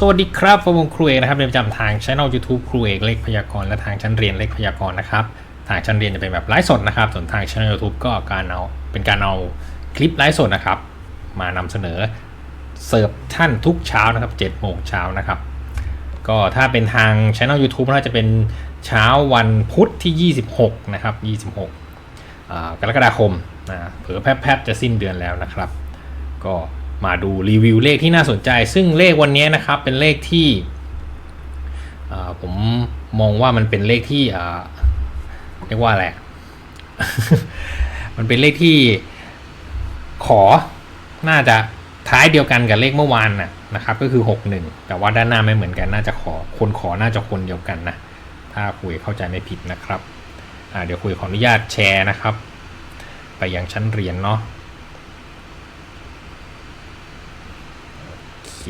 สวัสดีครับผมครูเอกนะครับเป็นประจำทางช่อง YouTube ครูเอกเลขพยากรณ์และทางชั้นเรียนเลขพยากรณ์นะครับ ทางชั้นเรียนจะเป็นแบบไลฟ์สดนะครับ ส่วนทางช่อง YouTube ก็การเอาเป็นการเอาคลิปไลฟ์สดนะครับ มานำเสนอเสิร์ฟท่านทุกเช้านะครับ7โมงเช้านะครับ ก็ถ้าเป็นทางช่อง YouTube น่าจะเป็นเช้าวันพุธที่ 26 นะครับ 26กรกฎาคมนะเผื่อแป๊บๆจะสิ้นเดือนแล้วนะครับ ก็ มาดูรีวิวเลขที่น่าสนใจ ซึ่งเลขวันนี้นะครับเป็นเลขที่ผมมองว่ามันเป็นเลขที่เรียกว่าอะไร มันเป็นเลขที่ขอน่าจะท้ายเดียวกันกับเลขเมื่อวานนะนะครับ ก็คือ 61 แต่ว่าด้านหน้าไม่เหมือนกันน่าจะขอคนขอน่าจะคนเดียวกันนะ ถ้าคุยเข้าใจไม่ผิดนะครับเดี๋ยวคุยขออนุญาตแชร์นะครับ ไปยังชั้นเรียนเนาะ โอ เค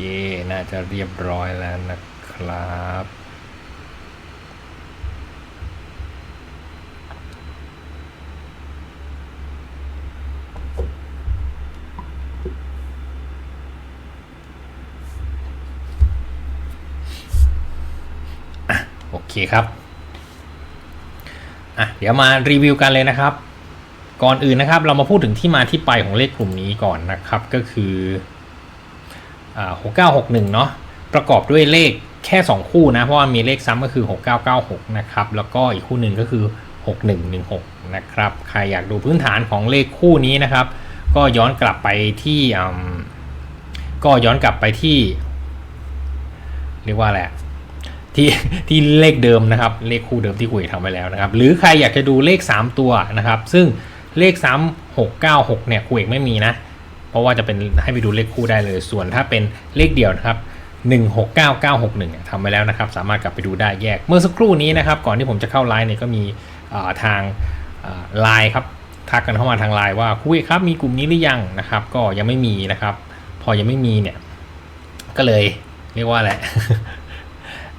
น่าจะเรียบร้อยแล้วนะครับ โอเคครับ อะ เดี๋ยวมารีวิวกันเลยนะครับ ก่อนอื่นนะครับ เรามาพูดถึงที่มาที่ไปของเลขกลุ่มนี้ก่อนนะครับ ก็คือ หกเก้าหกหนึ่งเนาะประกอบด้วยเลขแค่ 2 คู่นะ เพราะว่ามีเลขซ้ำก็คือ 6996 นะครับ แล้วก็อีกคู่หนึ่งก็คือ 6116 นะครับ ใครอยากดูพื้นฐานของเลขคู่นี้นะครับ ก็ย้อนกลับไปที่ก็ย้อนกลับไปที่ เรียกว่าอะไรอะที่ที่เลขเดิมนะครับ เลขคู่เดิมที่คุยทำไปแล้วนะครับ หรือใครอยากจะดูเลข 3 ตัวนะครับ ซึ่งเลขซ้ำ696 เนี่ยคุยไม่มีนะ เพราะว่าจะเป็นให้ไปดูเลขคู่ได้เลย ส่วนถ้าเป็นเลขเดียวนะครับ169961เนี่ยทำไปแล้วนะครับ สามารถกลับไปดูได้แยก เมื่อสักครู่นี้นะครับ ก่อนที่ผมจะเข้าไลน์เนี่ยก็มีาทางไลน์ครับทักกันเข้ามาทางไลน์ว่าคุยครับมีกลุ่มนี้หรือยังนะครับ ก็ยังไม่มีนะครับ พอยังไม่มีเนี่ย ก็เลยเรียกว่าอะไร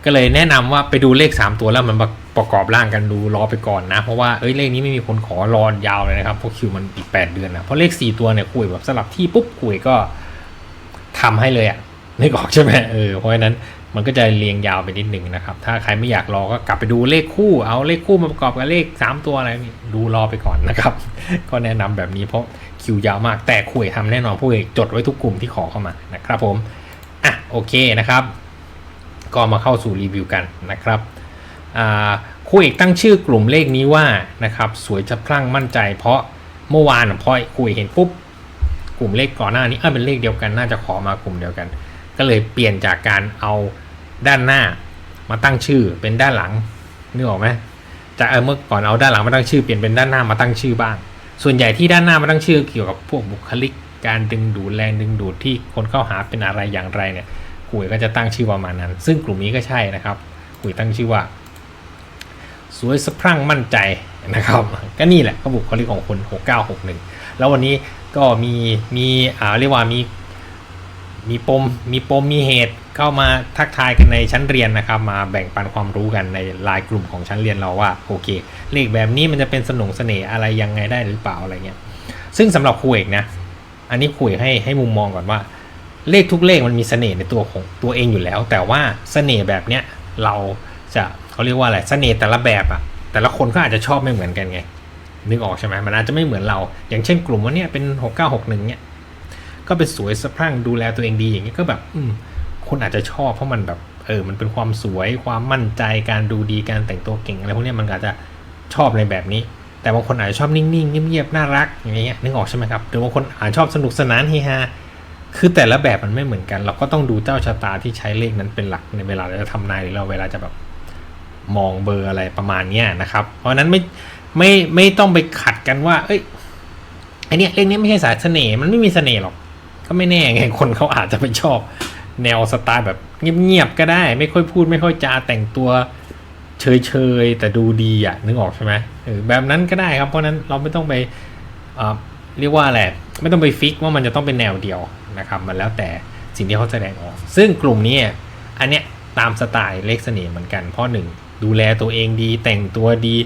ก็เลยแนะนำว่าไปดูเลข 3 ตัวแล้วมัน ประกอบร่างกันดูรอไปก่อนนะ เพราะว่าเอ้ยเลขนี้ไม่มีคนขอรอนยาวเลยนะครับเพราะคิวมันอีก 8 เดือนนะเพราะเลข 4 ตัวเนี่ยคุยแบบสลับที่ปุ๊บคุยก็ทำให้เลยอะนึกออกใช่ไหมเออเพราะฉะนั้นมันก็จะเรียงยาวไปนิดหนึ่งนะครับ ถ้าใครไม่อยากรอก็กลับไปดูเลขคู่ เอาเลขคู่มาประกอบกับเลข 3 ตัวอะไรดูรอไปก่อนนะครับ ก็แนะนำแบบนี้เพราะคิวยาวมากแต่คุยทำแน่นอนพวกเอกจดไว้ทุกกลุ่มที่ขอเข้ามานะครับผมอะโอเคนะครับ ก็มาเข้าสู่รีวิวกันนะครับ ครูเอกตั้งชื่อกลุ่มเลขนี้ว่านะครับสวยจะพลั่งมั่นใจ เพราะเมื่อวานพอครูเห็นปุ๊บกลุ่มเลขก่อนหน้านี้เออเป็นเลขเดียวกันน่าจะขอมากลุ่มเดียวกัน ก็เลยเปลี่ยนจากการเอาด้านหน้ามาตั้งชื่อเป็นด้านหลังนึกออกไหมจากเออเมื่อก่อนเอาด้านหลังมาตั้งชื่อเปลี่ยนเป็นด้านหน้ามาตั้งชื่อบ้าง ส่วนใหญ่ที่ด้านหน้ามาตั้งชื่อเกี่ยวกับพวกบุคลิกการดึงดูดแรงดึงดูดที่คนเข้าหาเป็นอะไรอย่างไรเนี่ยกุยก็จะตั้งชื่อประมาณนั้น ซึ่งกลุ่มนี้ก็ใช่นะครับกุยตั้งชื่อว่า สวยสะพรั่งมั่นใจนะครับก็นี่แหละก็บุคลิกของคน 6961 แล้ววันนี้ก็มีมีอ่าเรียกว่ามีมีปมมีปมมีเหตุเข้ามาทักทายกันในชั้นเรียนนะครับ มาแบ่งปันความรู้กันในไลน์กลุ่มของชั้นเรียนเราว่าโอเค เลขแบบนี้มันจะเป็นสนุงเสน่ห์อะไรยังไงได้หรือเปล่าอะไรเงี้ยซึ่งสำหรับครูเอกนะ อันนี้คุยให้ให้มุมมองก่อนว่า เลขทุกเลขมันมีเสน่ห์ในตัวของตัวเองอยู่แล้ว แต่ว่าเสน่ห์แบบเนี้ยเราจะ เขาเรียกว่าอะไรเสน่ห์แต่ละแบบอะแต่ละคนก็อาจจะชอบไม่เหมือนกันไง นึกออกใช่ไหมมันอาจจะไม่เหมือนเรา อย่างเช่นกลุ่มว่าเนี้ยเป็นหกเก้าหกหนึ่งเนี้ยก็เป็นสวยสะพรั่งดูแลตัวเองดีอย่างนี้ก็แบบ อืมคนอาจจะชอบเพราะมันแบบเออ มันเป็นความสวยความมั่นใจการดูดีการแต่งตัวเก่งอะไรพวกนี้มันอาจจะชอบในแบบนี้ แต่บางคนอาจจะชอบนิ่งๆเงียบๆน่ารักอย่างเงี้ยนึกออกใช่ไหมครับหรือบางคนอาจชอบสนุกสนานเฮฮาคือแต่ละแบบมันไม่เหมือนกัน เราก็ต้องดูเจ้าชะตาที่ใช้เลขนั้นเป็นหลักในเวลาเราจะทำนายหรือเราเวลาจะแบบ มองเบอร์อะไรประมาณเนี้ยนะครับ เพราะนั้นไม่ไม่ไม่ต้องไปขัดกันว่า เอ้ยไอเนี้ยเลขนี้ไม่ใช่สายเสน่ห์มันไม่มีเสน่ห์หรอก ก็ไม่แน่ไงคนเขาอาจจะไปชอบ แนวสไตล์แบบเงียบๆก็ได้ ไม่ค่อยพูดไม่ค่อยจาแต่งตัวเฉยๆแต่ดูดีอะนึกออกใช่ไหมแบบนั้นก็ได้ครับเพราะนั้นเราไม่ต้องไปเรียกว่าอะไรไม่ต้องไปฟิกว่ามันจะต้องเป็นแนวเดียวนะครับมันแล้วแต่สิ่งที่เขาแสดงออก ซึ่งกลุ่มนี้อันเนี้ยตามสไตล์เลขเสน่ห์เหมือนกันเพราะหนึ่ง ดูแลตัวเองดี แต่งตัวดี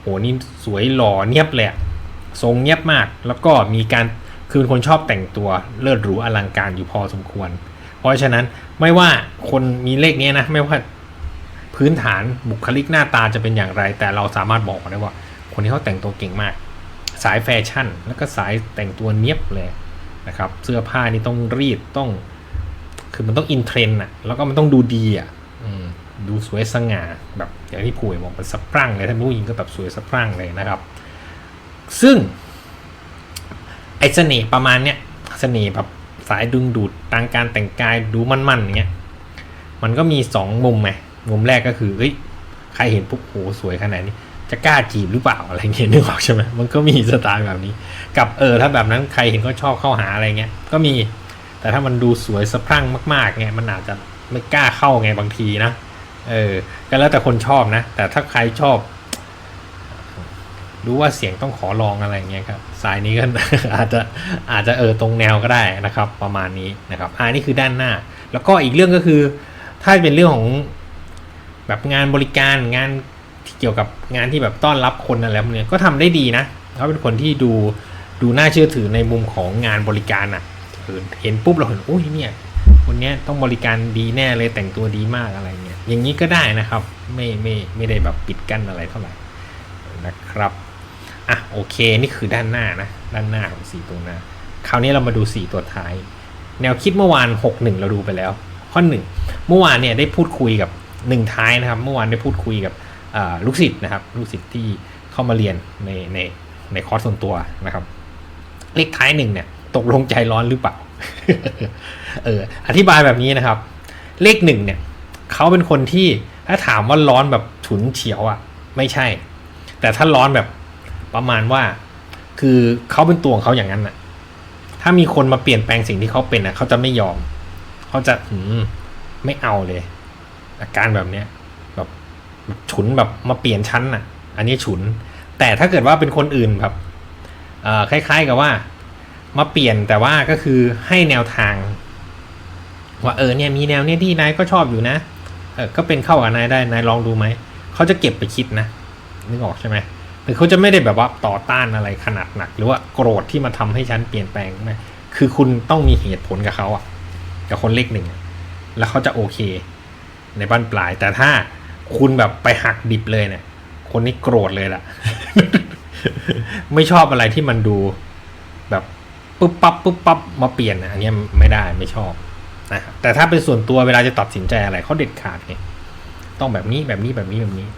โหนี่สวยหล่อเนียบเลยอะทรงเนียบมาก แล้วก็มีการคือเป็นคนชอบแต่งตัวเลิศหรูอลังการอยู่พอสมควร เพราะฉะนั้นไม่ว่าคนมีเลขนี้นะ ไม่ว่าพื้นฐานบุคลิกหน้าตาจะเป็นอย่างไร แต่เราสามารถบอกได้ว่า คนที่เขาแต่งตัวเก่งมาก สายแฟชั่น แล้วก็สายแต่งตัวเนี้ยบเลยนะครับ เสื้อผ้านี่ต้องรีดต้อง คือมันต้องอินเทรนด์อะแล้วก็มันต้องดูดีอะอืม ดูสวยสง่าแบบอย่างที่ผู้หญ่บอกมันสะพรั่งเลยถ้านผู้หญิงก็แบบสวยสะพรั่งเลยนะครับ ซึ่งไอเสน่ห์ประมาณเนี้ยเสน่ห์แบบสายดึงดูดทางการแต่งกายดูมันๆอย่างเงี้ยมันก็มีสองมุมไงมุมแรกก็คือเอ้ยใครเห็นปุ๊บโหสวยขนาดนี้ จะกล้าจีบหรือเปล่าอะไรเงี้ยนึกออกใช่ไหมมันก็มีสไตล์แบบนี้ กับเออถ้าแบบนั้นใครเห็นก็ชอบเข้าหาอะไรเงี้ยก็มีแต่ถ้ามันดูสวยสะพรั่งมากๆไงมันอาจจะไม่กล้าเข้าไงบางทีนะ เออก็แล้วแต่คนชอบนะ แต่ถ้าใครชอบ รู้ว่าเสียงต้องขอลองอะไรเงี้ยครับ สายนี้ก็อาจจะอาจจะเออตรงแนวก็ได้นะครับ ประมาณนี้นะครับอ่านี่คือด้านหน้า แล้วก็อีกเรื่องก็คือ ถ้าเป็นเรื่องของแบบงานบริการงานเกี่ยวกับงานที่แบบต้อนรับคนอะไรพวกเนี้ยก็ทำได้ดีนะเขาเป็นคนที่ดูดูน่าเชื่อถือในมุมของงานบริการอะเออเห็นปุ๊บเราเห็นโอ้ยเนี่ยคนเนี้ยต้องบริการดีแน่เลยแต่งตัวดีมากอะไรเงี้ย อย่างนี้ก็ได้นะครับ ไม่ไม่ไม่ได้แบบปิดกั้นอะไรเท่าไหร่นะครับอะโอเคนี่คือด้านหน้านะด้านหน้าของสีตัวหน้า คราวนี้เรามาดูสีตัวท้าย แนวคิดเมื่อวาน 6 1 เราดูไปแล้ว ข้อ 1 เมื่อวานเนี่ยได้พูดคุยกับ1ท้ายนะครับ เมื่อวานได้พูดคุยกับลูกศิษย์นะครับ ลูกศิษย์ที่เข้ามาเรียนในในในคอร์สส่วนตัวนะครับ เลขท้ายหนึ่งเนี่ยตกลงใจร้อนหรือเปล่าเอออธิบายแบบนี้นะครับ เลขหนึ่งเนี่ย เขาเป็นคนที่ถ้าถามว่าร้อนแบบฉุนเฉียวอะ่ะ ไม่ใช่ แต่ถ้าร้อนแบบประมาณว่า คือเขาเป็นตัวของเขาอย่างนั้นน่ะ ถ้ามีคนมาเปลี่ยนแปลงสิ่งที่เขาเป็นน่ะเขาจะไม่ยอม เขาจะอืมไม่เอาเลย อาการแบบเนี้ยแบบฉุนแบบมาเปลี่ยนชั้นน่ะ อันนี้ฉุน แต่ถ้าเกิดว่าเป็นคนอื่นแบบคล้าย ๆ กับว่า มาเปลี่ยนแต่ว่าก็คือให้แนวทางว่าเออเนี่ยมีแนวเนี้ยที่นายก็ชอบอยู่นะ ออก็เป็นเข้ากับนายได้นายลองดูไหมเขาจะเก็บไปคิดนะนึกออกใช่ไหมแต่เขาจะไม่ได้แบบว่าต่อต้านอะไรขนาดหนัก หรือว่าโกรธที่มาทำให้ฉันเปลี่ยนแปลงไหมคือคุณต้องมีเหตุผลกับเขาอะกับคนเลขหนึ่งแล้วเขาจะโอเค ในบ้านปลาย แต่ถ้าคุณแบบไปหักดิบเลยเนี่ย คนนี้โกรธเลยล่ะ ไม่ชอบอะไรที่มันดูแบบปุ๊บปั๊บปุ๊บปั๊บมาเปลี่ยนอะอันนี้ไม่ได้ไม่ชอบ นะแต่ถ้าเป็นส่วนตัวเวลาจะตัดสินใจอะไรเขาเด็ดขาดไงต้องแบบนี้แบบนี้แบบนี้แบบนี้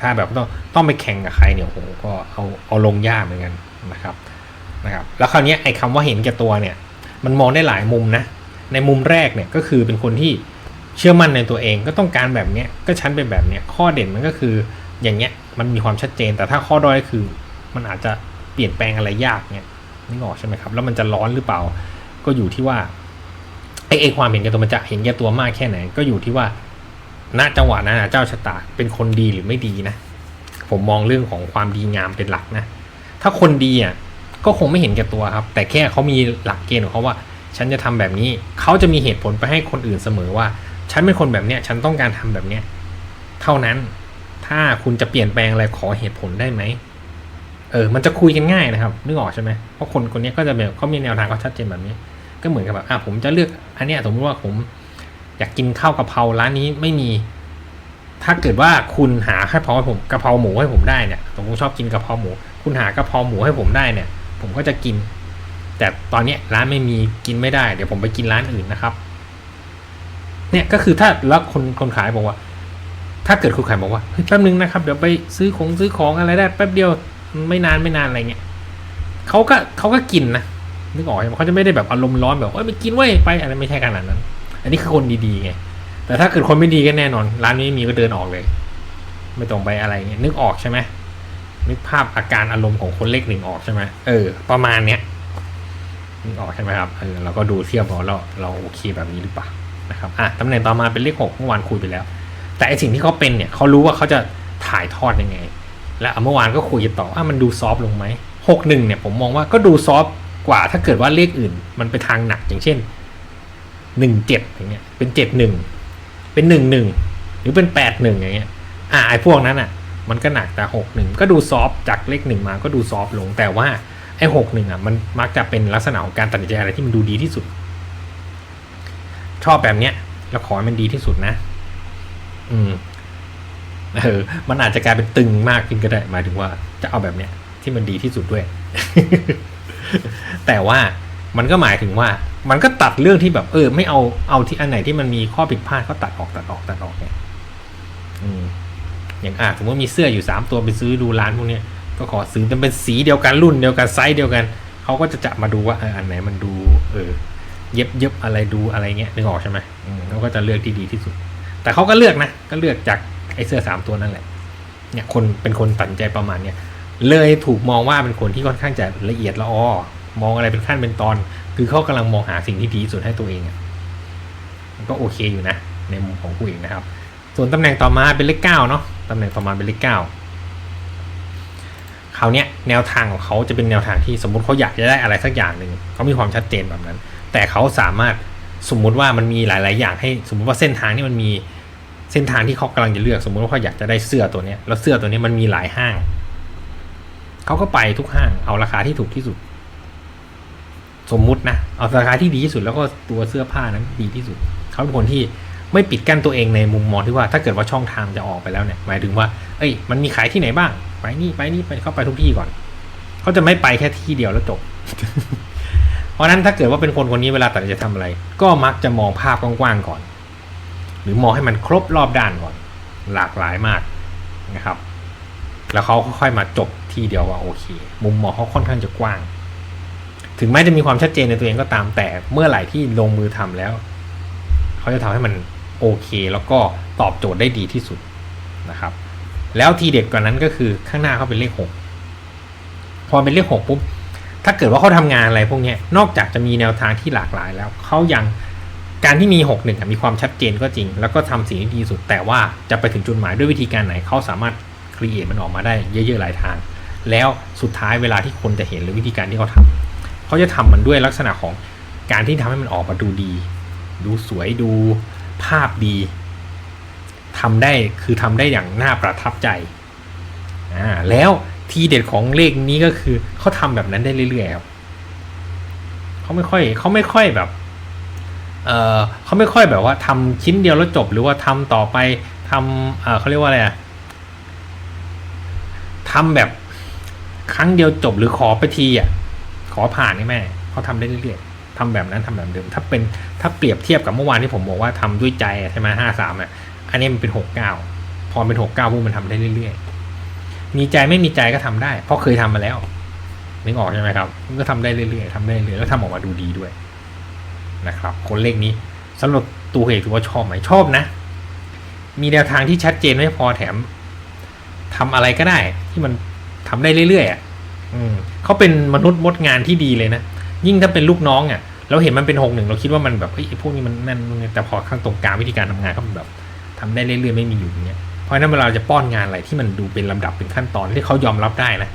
ถ้าแบบต้องต้องไปแข่งกับใครเนี่ยโหก็เอาเอาลงยากเหมือนกันนะครับนะครับ แล้วคราวนี้ไอ้คำว่าเห็นแก่ตัวเนี่ย มันมองได้หลายมุมนะ ในมุมแรกเนี่ยก็คือเป็นคนที่เชื่อมั่นในตัวเองก็ต้องการแบบเนี้ยก็ฉันเป็นแบบเนี้ยข้อเด่นมันก็คืออย่างเงี้ยมันมีความชัดเจน แต่ถ้าข้อด้อยคือ มันอาจจะเปลี่ยนแปลงอะไรยากเนี่ยนึกออกใช่ไหมครับ แล้วมันจะร้อนหรือเปล่า ก็อยู่ที่ว่า ไอ้ไอ้ความเห็นแก่ตัวมันจะเห็นแก่ตัวมากแค่ไหน ก็อยู่ที่ว่าณจังหวะนั้นเจ้าชะตาเป็นคนดีหรือไม่ดีนะ ผมมองเรื่องของความดีงามเป็นหลักนะ ถ้าคนดีอะก็คงไม่เห็นแก่ตัวครับ แต่แค่เขามีหลักเกณฑ์ของเขาว่า ฉันจะทำแบบนี้เขาจะมีเหตุผลไปให้คนอื่นเสมอว่า ฉันเป็นคนแบบเนี้ย ฉันต้องการทำแบบเนี้ย เท่านั้น ถ้าคุณจะเปลี่ยนแปลงอะไรขอเหตุผลได้ไหมเออ มันจะคุยกันง่ายนะครับ นึกออกใช่ไหมเพราะคนคนนี้ก็จะแบบเขามีแนวทางเขาชัดเจนแบบนี้ ก็เหมือนกับแบบอะผมจะเลือก อันนี้สมมติว่าผมอยากกินข้าวกะเพราร้านนี้ไม่มี ถ้าเกิดว่าคุณหาแค่เพราให้ผมกะเพราหมูให้ผมได้เนี่ยผมชอบกินกะเพราหมู คุณหากะเพราหมูให้ผมได้เนี่ย ผมก็จะกิน แต่ตอนนี้ร้านไม่มีกินไม่ได้ เดี๋ยวผมไปกินร้านอื่นนะครับ เนี่ยก็คือถ้าแล้วคนคนขายบอกว่า ถ้าเกิดคุณขายบอกว่าแป๊บนึงนะครับเดี๋ยวไปซื้อของซื้อของอะไรได้แป๊บเดียวไม่นานไม่นานอะไรเงี้ยเขาก็เขาก็กินนะ นึกออกใช่ไหมเขาจะไม่ได้แบบอารมณ์ร้อนแบบว่าไม่กินเว้ยไปอะไรไม่ใช่ขนาดนั้น อันนี้คือคนดีๆไงแต่ถ้าเกิดคนไม่ดีก็แน่นอน ร้านนี้ไม่มีก็เดินออกเลย ไม่ต้องไปอะไรเงี้ยนึกออกใช่ไหมนึกภาพอาการอารมณ์ของคนเลขหนึ่งออกใช่ไหมเออ ประมาณเนี้ยนึกออกใช่ไหมครับเออเราก็ดูเทียบเราเราโอเคแบบนี้หรือเปล่านะครับอะตำแหน่งต่อมาเป็นเลขหกเมื่อวานคุยไปแล้ว แต่ไอสิ่งที่เขาเป็นเนี่ยเขารู้ว่าเขาจะถ่ายทอดยังไง และเมื่อวานก็คุยต่อว่ามันดูซอฟต์ลงไหมหกหนึ่งเนี่ยผมมองว่าก็ดูซอฟ กว่าถ้าเกิดว่าเลขอื่น มันไปทางหนักอย่างเช่นหนึ่งเจ็ดอย่างเงี้ย เป็นเจ็ดหนึ่งเป็นหนึ่งหนึ่งหรือเป็นแปดหนึ่งอย่างเงี้ย อ่าไอ้พวกนั้นอะ มันก็หนักแต่หกหนึ่งก็ดูซอฟจากเลขหนึ่งมาก็ดูซอฟลงแต่ว่าไอ้หกหนึ่งอะมันมักจะเป็นลักษณะของการตัดสินใจอะไรที่มันดูดีที่สุด ชอบแบบเนี้ยแล้วขอให้มันดีที่สุดนะ อืมเออมันอาจจะกลายเป็นตึงมากขึ้นก็ได้ หมายถึงว่าจะเอาแบบเนี้ยที่มันดีที่สุดด้วย แต่ว่ามันก็หมายถึงว่า มันก็ตัดเรื่องที่แบบเออ ไม่เอาเอาที่อันไหนที่มันมีข้อผิดพลาดก็ตัดออกตัดออกตัดออกเนี่ยอืมอย่างอะสมมติมีเสื้ออยู่สามตัวไปซื้อดูร้านพวกเนี้ยก็ขอซื้อมันเป็นสีเดียวกันรุ่นเดียวกันไซส์เดียวกันเขาก็จะจับมาดูว่าเอออันไหนมันดู เออ เย็บเย็บอะไรดูอะไรเงี้ยนึกออกใช่ไหมอืมเขาก็จะเลือกที่ดีที่สุด แต่เขาก็เลือกนะก็เลือกจากไอ้เสื้อสามตัวนั่นแหละเนี่ยคนเป็นคนตัดสินใจประมาณเนี้ย เลยถูกมองว่าเป็นคนที่ค่อนข้างจะละเอียดละออมองอะไรเป็นขั้นเป็นตอน คือเขากำลังมองหาสิ่งที่ดีสุดให้ตัวเองมันก็โอเคอยู่นะ ในมุมของผู้เองนะครับ ส่วนตำแหน่งต่อมาเป็นเลขเก้าเนาะตำแหน่งต่อมาเป็นเลขเก้าคราวเนี้ยแนวทางของเขาจะเป็นแนวทางที่สมมติเขาอยากจะได้อะไรสักอย่างหนึ่งเขามีความชัดเจนแบบนั้น แต่เขาสามารถสมมุติว่ามันมีหลาย ๆ อย่างให้สมมุติว่าเส้นทางนี่มันมีเส้นทางที่เขากำลังจะเลือก สมมุติว่าเขาอยากจะได้เสื้อตัวนี้แล้วเสื้อตัวนี้มันมีหลายห้าง เขาก็ไปทุกห้างเอาราคาที่ถูกที่สุด สมมุตินะ เอาราคาที่ดีที่สุดแล้วก็ตัวเสื้อผ้านั้นดีที่สุด เขาเป็นคนที่ไม่ปิดกั้นตัวเองในมุมมองที่ว่าถ้าเกิดว่าช่องทางจะออกไปแล้วเนี่ย หมายถึงว่า เอ้ย มันมีขายที่ไหนบ้าง ไปนี่ไปนี่ไปเข้าไปทุกที่ก่อน เขาจะไม่ไปแค่ที่เดียวแล้วจบ เพราะนั้นถ้าเกิดว่าเป็นคนคนนี้เวลาตัดสินใจทำอะไร ก็มักจะมองภาพกว้างๆก่อน หรือมองให้มันครบรอบด้านก่อน หลากหลายมากนะครับ แล้วเขาค่อยๆมาจบ ที่เดียวว่าโอเค มุมมองเขาค่อนข้างจะกว้าง ถึงแม้จะมีความชัดเจนในตัวเองก็ตามแต่เมื่อไหร่ที่ลงมือทำแล้ว เขาจะทำให้มันโอเค แล้วก็ตอบโจทย์ได้ดีที่สุดนะครับ แล้วทีเด็ดกว่านั้นก็คือข้างหน้าเขาเป็นเลขหกพอเป็นเลขหกปุ๊บถ้าเกิดว่าเขาทำงานอะไรพวกนี้นอกจากจะมีแนวทางที่หลากหลายแล้วเขายังการที่มีหกหนึ่งมีความชัดเจนก็จริง แล้วก็ทำสิ่งที่ดีที่สุด แต่ว่าจะไปถึงจุดหมายด้วยวิธีการไหนเขาสามารถครีเอทมันออกมาได้เยอะๆหลายทาง แล้วสุดท้ายเวลาที่คนจะเห็นหรือวิธีการที่เขาทำเขาจะทำมันด้วยลักษณะของการที่ทำให้มันออกมาดูดี ดูสวยดูภาพดีทำได้คือทำได้อย่างน่าประทับใจอ่าแล้วทีเด็ดของเลขนี้ก็คือเขาทำแบบนั้นได้เรื่อยๆครับเขาไม่ค่อยเขาไม่ค่อยแบบเออเขาไม่ค่อยแบบว่าทำชิ้นเดียวแล้วจบหรือว่าทำต่อไปทำเออเขาเรียกว่าอะไรอะทำแบบ ครั้งเดียวจบหรือขอไปทีอะขอผ่านนี่แม่เขาทำได้เรื่อยๆทำแบบนั้นทำแบบเดิม ถ้าเป็นถ้าเปรียบเทียบกับเมื่อวานที่ผมบอกว่าทำด้วยใจใช่ไหมห้าสามอะอันนี้มันเป็นหกเก้าพอเป็นหกเก้าพวกมันทำได้เรื่อยๆ มีใจไม่มีใจก็ทำได้ เพราะเคยทำมาแล้วนึกออกใช่ไหมครับมันก็ทำได้เรื่อยๆทำได้เรื่อยๆแล้วทำออกมาดูดีด้วยนะครับ คนเลขนี้สำหรับตัวเอกถือว่าชอบไหมชอบนะ มีแนวทางที่ชัดเจนไม่พอแถมทำอะไรก็ได้ที่มัน ทำได้เรื่อยๆอะอืมเขาเป็นมนุษย์มดงานที่ดีเลยนะ ยิ่งถ้าเป็นลูกน้องอะเราเห็นมันเป็นหกหนึ่งเราคิดว่ามันแบบเฮ้ยไอ้พวกนี้มันนั่นนี่แต่พอข้างตรงกลางวิธีการทำงานเขาแบบทำได้เรื่อยๆไม่มีอยู่อย่างเงี้ยเพราะฉะนั้นเวลาเราจะป้อนงานอะไรที่มันดูเป็นลำดับเป็นขั้นตอนที่เขายอมรับได้นะ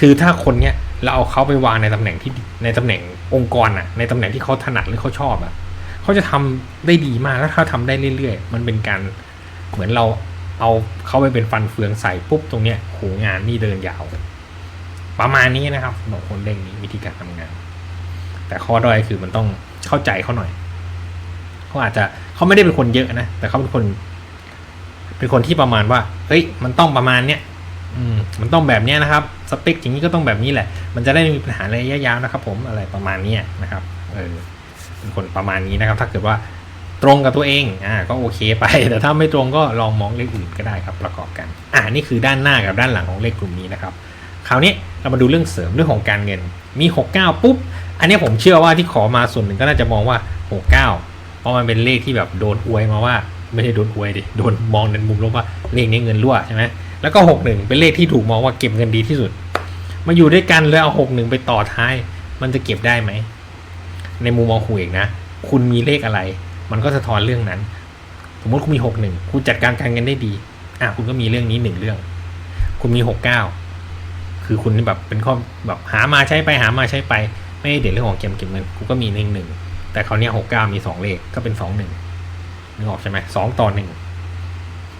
คือถ้าคนเนี้ยเราเอาเขาไปวางในตำแหน่งที่ในตำแหน่งองค์กรอะ ในตำแหน่งที่เขาถนัดหรือเขาชอบอะเขาจะทำได้ดีมากแล้วถ้าทำได้เรื่อยๆ มันเป็นการเหมือนเรา เอาเข้าไปเป็นฟันเฟืองใส่ปุ๊บตรงเนี้ยโหงานนี่เดินยาว ประมาณนี้นะครับสำหรับคนเร่งนี้วิธีการทำงาน แต่ข้อด้อยคือมันต้องเข้าใจเขาหน่อยเขาอาจจะเขาไม่ได้เป็นคนเยอะนะแต่เขาเป็นคน เป็นคนที่ประมาณว่าเฮ้ย มันต้องประมาณเนี้ยอืมมันต้องแบบเนี้ยนะครับ สเปคอย่างนี้ก็ต้องแบบนี้แหละ มันจะได้ไม่มีปัญหาระยะยาวนะครับ ผมอะไรประมาณเนี้ยนะครับ เออเป็นคนประมาณนี้นะครับ ถ้าเกิดว่า ตรงกับตัวเองอ่าก็โอเคไป แต่ถ้าไม่ตรงก็ลองมองเลขอื่นก็ได้ครับประกอบกัน อ่านี่คือด้านหน้ากับด้านหลังของเลขกลุ่มนี้นะครับคราวนี้เรามาดูเรื่องเสริมเรื่องของการเงินมี 69 ปุ๊บ อันนี้ผมเชื่อว่าที่ขอมาส่วนหนึ่งก็น่าจะมองว่า 69 เพราะมันเป็นเลขที่แบบโดนอวยมาว่า ไม่ใช่โดนอวยดิโดนมองในมุมลบว่าเลขนี้เงินรั่วใช่ไหมแล้วก็ 61 เป็นเลขที่ถูกมองว่าเก็บเงินดีที่สุด มาอยู่ด้วยกันแล้วเอา 61 ไปต่อท้าย มันจะเก็บได้ไหม ในมุมมองคุณเองนะ คุณมีเลขอะไร มันก็สะท้อนเรื่องนั้น สมมติคุณมี61คุณจัดการการเงินได้ดีอะคุณก็มีเรื่องนี้หนึ่งเรื่อง คุณมี69คือคุณแบบเป็นข้อแบบหามาใช้ไปหามาใช้ไป ไม่ได้เด่นเรื่องของเกมเก็บเงินกูก็มีหนึ่งหนึ่งแต่เขาวเนี้ยหกเก้ามีสองเลขก็เป็นสองหนึ่งนึกออกใช่ไหมสองต่อหนึ่ง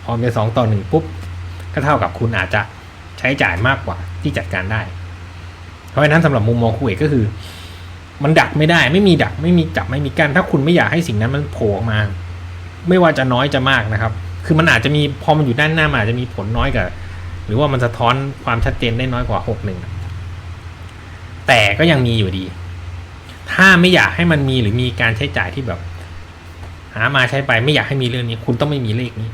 พอเป็นสองต่อหนึ่งปุ๊บก็เท่ากับคุณอาจจะใช้จ่ายมากกว่าที่จัดการได้ เพราะฉะนั้นสำหรับมุมมองคู่เอกก็คือ มันดักไม่ได้ ไม่มีดักไม่มีจับไม่มีกั้นถ้าคุณไม่อยากให้สิ่งนั้นมันโผล่ออกมา ไม่ว่าจะน้อยจะมากนะครับ คือมันอาจจะมีพอมันอยู่ด้านหน้ามันอาจจะมีผลน้อยกับหรือว่ามันสะท้อนความชัดเจนได้น้อยกว่าหกหนึ่งแต่ก็ยังมีอยู่ดี ถ้าไม่อยากให้มันมีหรือมีการใช้จ่ายที่แบบ หามาใช้ไปไม่อยากให้มีเรื่องนี้ คุณต้องไม่มีเลขนี้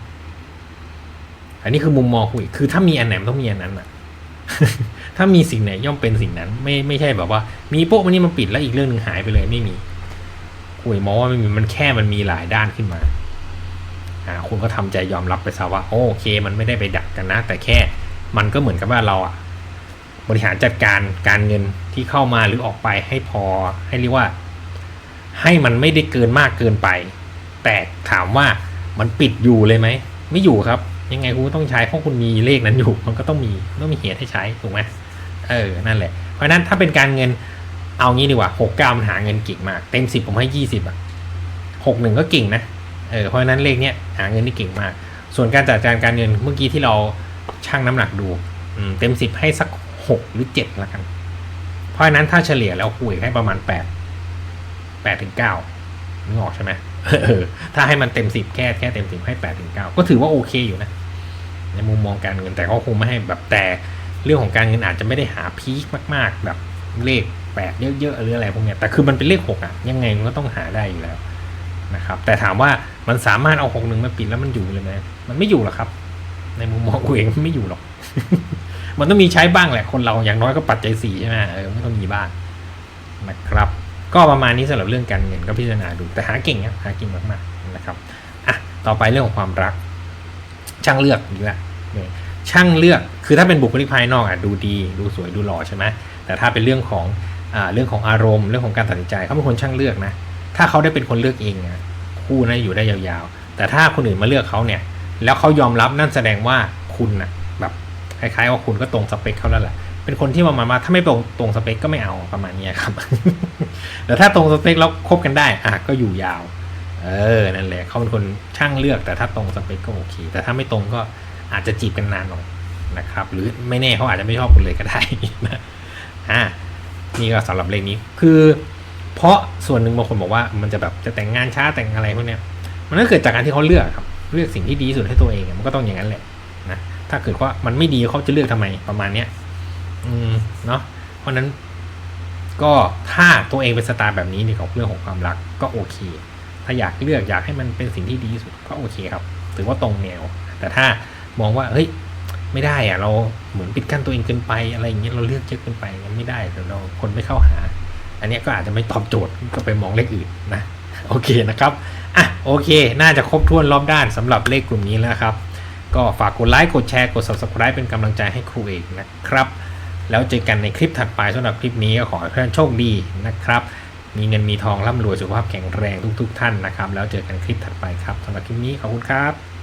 อันนี้คือมุมมองคุยคือถ้ามีอันไหนมันต้องมีอันนั้นอะ ถ้ามีสิ่งไหนย่อมเป็นสิ่งนั้น ไม่ไม่ใช่แบบว่า มีโป๊ะวันนี้มันปิดแล้วอีกเรื่องหนึ่งหายไปเลยไม่มีคุยมองว่าไม่มีมันแค่มันมีหลายด้านขึ้นมาอ่าคุณก็ทำใจยอมรับไปซะว่าโอเค มันไม่ได้ไปดักกันนะ แต่แค่มันก็เหมือนกับว่าเราอะบริหารจัดการการเงินที่เข้ามาหรือออกไปให้พอให้เรียกว่า ให้มันไม่ได้เกินมากเกินไป แต่ถามว่ามันปิดอยู่เลยไหมไม่อยู่ครับ ยังไงคุณต้องใช้เพราะคุณมีเลขนั้นอยู่ มันก็ต้องมีต้องมีเหตุให้ใช้ถูกไหม เออ นั่นแหละ เพราะนั้นถ้าเป็นการเงินเอางี้ดีกว่าหกเก้ามันหาเงินเก่งมาก เต็มสิบผมให้ยี่สิบอะหกหนึ่งก็เก่งนะ เออ เพราะนั้นเลขเนี้ยหาเงินได้เก่งมาก ส่วนการจัดการการเงินเมื่อกี้ที่เราชั่งน้ำหนักดูเต็มสิบให้สักหกหรือเจ็ดละกัน เพราะนั้นถ้าเฉลี่ยแล้วคุยให้ประมาณแปดแปดถึงเก้านึกออกใช่ไหมเออถ้าให้มันเต็มสิบแค่แค่เต็มสิบให้แปดถึงเก้าก็ถือว่าโอเคอยู่นะ ในมุมมองการเงินแต่เขาคงไม่ให้แบบแต่ เรื่องของการเงินอาจจะไม่ได้หาพีคมาก ๆ แบบเลขแปดเยอะๆหรืออะไรพวกเนี้ยแต่คือมันเป็นเลขหกอะยังไงมันก็ต้องหาได้อยู่แล้วนะครับแต่ถามว่ามันสามารถเอาหกหนึ่งมาปิดแล้วมันอยู่เลยไหมมันไม่อยู่หรอกครับ ในมุมมองกูเองมันไม่อยู่หรอก มันต้องมีใช้บ้างแหละคนเราอย่างน้อยก็ปัจจัยสี่ใช่ไหมเออมันต้องมีบ้างนะครับ ก็ประมาณนี้สำหรับเรื่องการเงินก็พิจารณาดูแต่หาเก่งนะหาเก่งมากๆนะครับอะต่อไปเรื่องของความรัก ช่างเลือกดีกว่าเนี่ย ช่างเลือกคือถ้าเป็นบุคลิกภายนอกอะดูดี ดูสวยดูหล่อใช่ไหมแต่ถ้าเป็นเรื่องของอ่าเรื่องของอารมณ์เรื่องของการตัดสินใจเขาเป็นคนช่างเลือกนะ ถ้าเขาได้เป็นคนเลือกเองนะคู่นะอยู่ได้ยาวๆ แต่ถ้าคนอื่นมาเลือกเขาเนี่ย แล้วเขายอมรับนั่นแสดงว่าคุณนะแบบคล้ายๆว่าคุณก็ตรงสเปคเขาแล้วแหละเป็นคนที่ประมาณว่าถ้าไม่ตรงตรงสเปคก็ไม่เอาประมาณนี้ครับแต่ถ้าตรงสเปคแล้วคบกันได้อะก็อยู่ยาว เออนั่นแหละเขาเป็นคนช่างเลือกแต่ถ้าตรงสเปคก็โอเค แต่ถ้าไม่ตรงก็ อาจจะจีบกันนานหน่อยนะครับ หรือไม่แน่เขาอาจจะไม่ชอบคุณเลยก็ได้นะอ่านี่ก็สำหรับเลขนี้คือ เพราะส่วนหนึ่งบางคนบอกว่ามันจะแบบจะแต่งงานช้าแต่งอะไรพวกเนี้ยมันก็เกิดจากการที่เขาเลือกครับ เลือกสิ่งที่ดีที่สุดให้ตัวเองมันก็ต้องอย่างนั้นแหละนะถ้าเกิดว่ามันไม่ดีเขาจะเลือกทำไมประมาณเนี้ยอืมเนาะเพราะฉะนั้นก็ถ้าตัวเองเป็นสไตล์แบบนี้ในของเรื่องของความรักก็โอเค ถ้าอยากเลือกอยากให้มันเป็นสิ่งที่ดีที่สุดก็โอเคครับ ถือว่าตรงแนว แต่ถ้า มองว่าเฮ้ยไม่ได้อะเราเหมือนปิดกั้นตัวเองเกินไปอะไรอย่างเงี้ยเราเลือกเยอะเกินไปงั้นไม่ได้เดี๋ยวเราคนไม่เข้าหา อันนี้ก็อาจจะไม่ตอบโจทย์ก็ไปมองเลขอื่นนะโอเคนะครับอะโอเค น่าจะครบถ้วนรอบด้านสำหรับเลขกลุ่มนี้แล้วครับ ก็ฝากกดไลค์กดแชร์กด subscribe เป็นกำลังใจให้ครูเอกนะครับ แล้วเจอกันในคลิปถัดไปสำหรับคลิปนี้ก็ขอให้เพื่อนโชคดีนะครับ มีเงินมีทองร่ำรวยสุขภาพแข็งแรงทุกๆ ท่านนะครับ แล้วเจอกันคลิปถัดไปครับสำหรับคลิปนี้ขอบคุณครับ